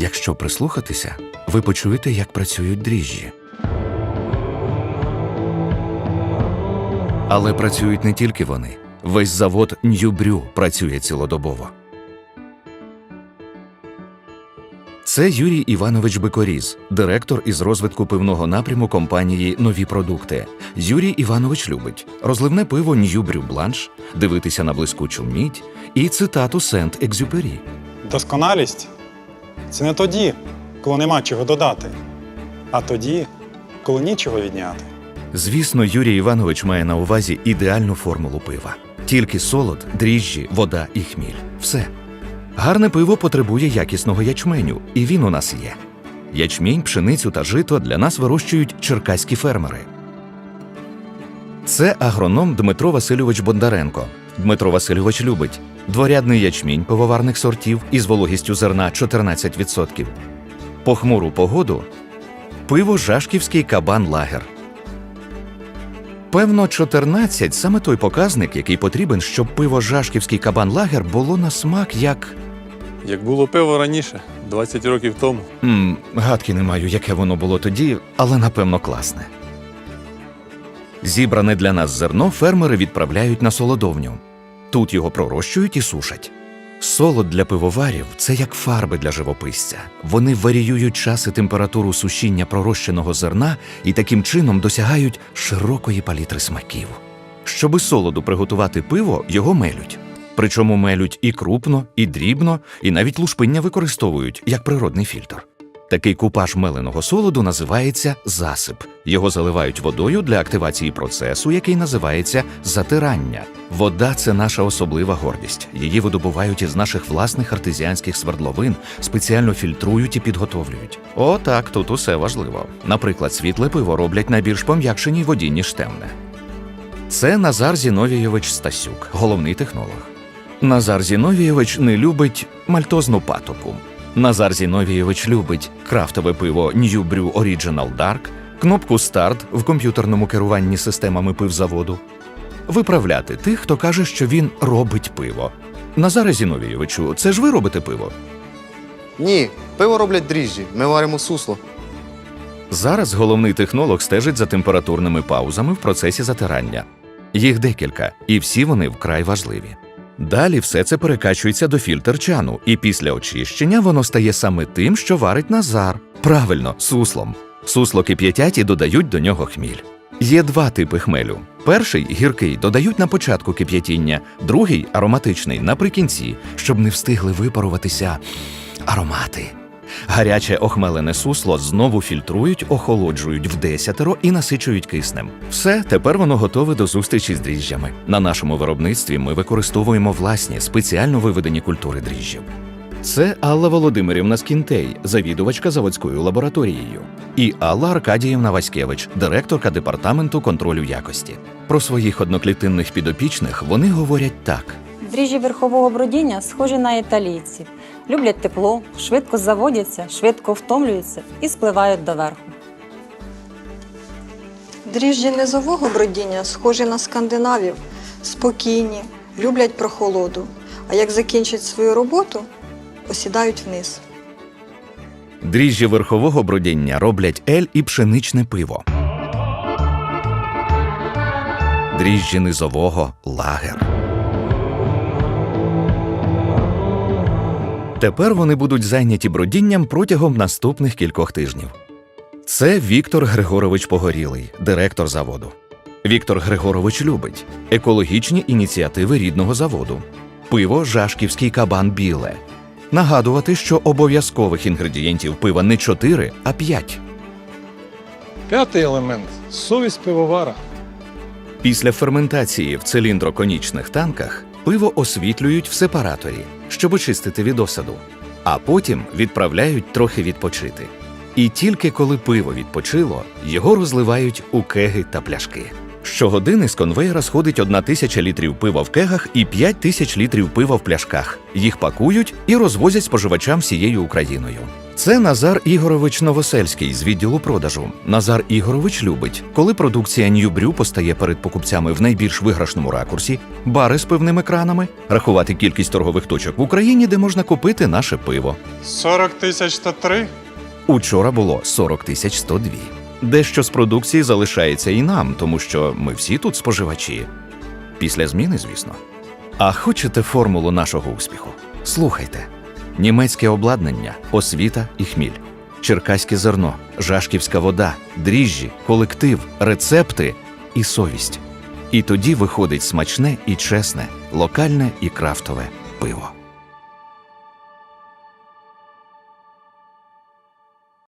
Якщо прислухатися, ви почуєте, як працюють дріжджі. Але працюють не тільки вони. Весь завод Ньюбрю працює цілодобово. Це Юрій Іванович Бикоріз, директор із розвитку пивного напряму компанії Нові продукти. Юрій Іванович любить розливне пиво Ньюбрю Бланш, дивитися на блискучу мідь і цитату Сент Екзюпері. Досконалість це не тоді, коли нема чого додати, а тоді, коли нічого відняти. Звісно, Юрій Іванович має на увазі ідеальну формулу пива: тільки солод, дріжджі, вода і хміль. Все. Гарне пиво потребує якісного ячменю, і він у нас є. Ячмінь, пшеницю та жито для нас вирощують черкаські фермери. Це агроном Дмитро Васильович Бондаренко. Дмитро Васильович любить дворядний ячмінь пивоварних сортів із вологістю зерна 14%. Похмуру погоду пиво Жашківський кабан лагер. Певно, 14 саме той показник, який потрібен, щоб пиво Жашківський кабан лагер було на смак як. Як було пиво раніше, 20 років тому. М, гадки не маю, яке воно було тоді, але напевно класне. Зібране для нас зерно фермери відправляють на солодовню. Тут його пророщують і сушать. Солод для пивоварів це як фарби для живописця. Вони варіюють час і температуру сушіння пророщеного зерна і таким чином досягають широкої палітри смаків. Щоби солоду приготувати пиво, його мелють. Причому мелють і крупно, і дрібно, і навіть лушпиння використовують як природний фільтр. Такий купаж меленого солоду називається засип. Його заливають водою для активації процесу, який називається затирання. Вода це наша особлива гордість. Її видобувають із наших власних артезіанських свердловин, спеціально фільтрують і підготовлюють. О, так, тут усе важливо. Наприклад, світле пиво роблять на більш пом'якшеній воді, ніж темне. Це Назар Зіновійович Стасюк, головний технолог. Назар Зіновійович не любить мальтозну патоку. Назар Зіновійович любить крафтове пиво New Brew Original Dark, кнопку Старт в комп'ютерному керуванні системами пивзаводу. Виправляти тих, хто каже, що він робить пиво. Назаре Зіновійовичу, це ж ви робите пиво? Ні, пиво роблять дріжджі, ми варимо сусло. Зараз головний технолог стежить за температурними паузами в процесі затирання. Їх декілька, і всі вони вкрай важливі. Далі все це перекачується до фільтр-чану, і після очищення воно стає саме тим, що варить Назар. Правильно, суслом. Сусло кип'ятять і додають до нього хміль. Є два типи хмелю. Перший гіркий додають на початку кип'ятіння, другий ароматичний наприкінці, щоб не встигли випаруватися аромати. Гаряче охмелене сусло знову фільтрують, охолоджують в десятеро і насичують киснем. Все, тепер воно готове до зустрічі з дріжджами. На нашому виробництві ми використовуємо власні спеціально виведені культури дріжджів. Це Алла Володимирівна Скінтей, завідувачка заводською лабораторією, і Алла Аркадіївна Васькевич, директорка департаменту контролю якості. Про своїх одноклітинних підопічних вони говорять так: Дріжджі верхового бродіння схожі на італійців. Люблять тепло, швидко заводяться, швидко втомлюються і спливають доверху. Дріжджі низового бродіння схожі на скандинавів, спокійні, люблять прохолоду, а як закінчать свою роботу, осідають вниз. дріжджі верхового бродіння роблять ель і пшеничне пиво. Дріжджі низового лагер. Тепер вони будуть зайняті бродінням протягом наступних кількох тижнів. Це Віктор Григорович Погорілий, директор заводу. Віктор Григорович любить екологічні ініціативи рідного заводу, пиво Жашківський кабан біле. Нагадувати, що обов'язкових інгредієнтів пива не 4, а 5. П'ятий елемент совість пивовара. Після ферментації в циліндроконічних танках пиво освітлюють в сепараторі, щоб очистити від осаду, а потім відправляють трохи відпочити. І тільки коли пиво відпочило, його розливають у кеги та пляшки. Щогодини з конвейера сходить одна тисяча літрів пива в кегах і п'ять тисяч літрів пива в пляшках. Їх пакують і розвозять споживачам всією Україною. Це Назар Ігорович Новосельський з відділу продажу. Назар Ігорович любить, коли продукція New Brew постає перед покупцями в найбільш виграшному ракурсі, бари з пивними кранами, рахувати кількість торгових точок в Україні, де можна купити наше пиво. 40 тисяч 103? Учора було 40 тисяч 102. Дещо з продукції залишається і нам, тому що ми всі тут споживачі. Після зміни, звісно. А хочете формулу нашого успіху? Слухайте: німецьке обладнання, освіта і хміль, черкаське зерно, жашківська вода, дріжджі, колектив, рецепти і совість. І тоді виходить смачне і чесне, локальне і крафтове пиво.